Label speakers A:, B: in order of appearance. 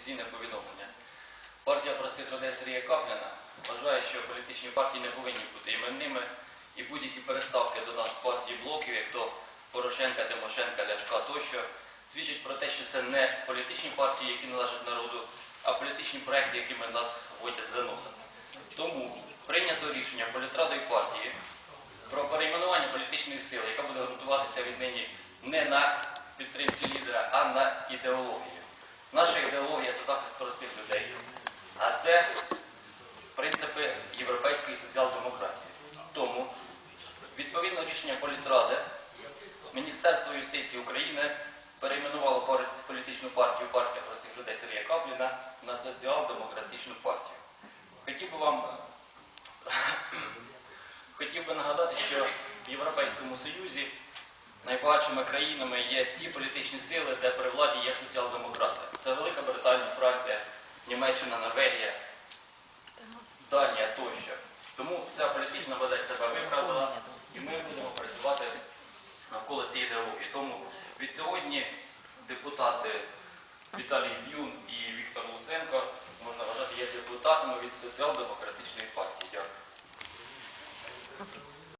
A: офіційне повідомлення. Партія простих людей Сергія Капліна вважає, що політичні партії не повинні бути іменними і будь-які переставки до нас партії блоків, як то Порошенка, Тимошенка, Ляшка тощо, свідчать про те, що це не політичні партії, які належать народу, а політичні проекти, якими нас вводять за носа. Тому прийнято рішення політрадої партії про перейменування політичної сили, яка буде ґрунтуватися віднині не на підтримці лідера, а на ідеологію. Захист простих людей, а це принципи європейської соціал-демократії. Тому, відповідно рішення політради, Міністерство юстиції України перейменувало політичну партію партія простих людей Сергія Капліна на соціал-демократичну партію. Хотів би вам Хотів би нагадати, що в Європейському Союзі найбагатшими країнами є ті політичні сили, де при владі є соціал-демократи. Це Британія, Франція, Німеччина, Норвегія, Данія тощо. Тому ця політична модель себе виправдала, і ми будемо працювати навколо цієї ідеології. Тому від сьогодні депутати Віталій Б'юн і Віктор Луценко можна вважати є депутатами від соціал-демократичної партії. Дякую.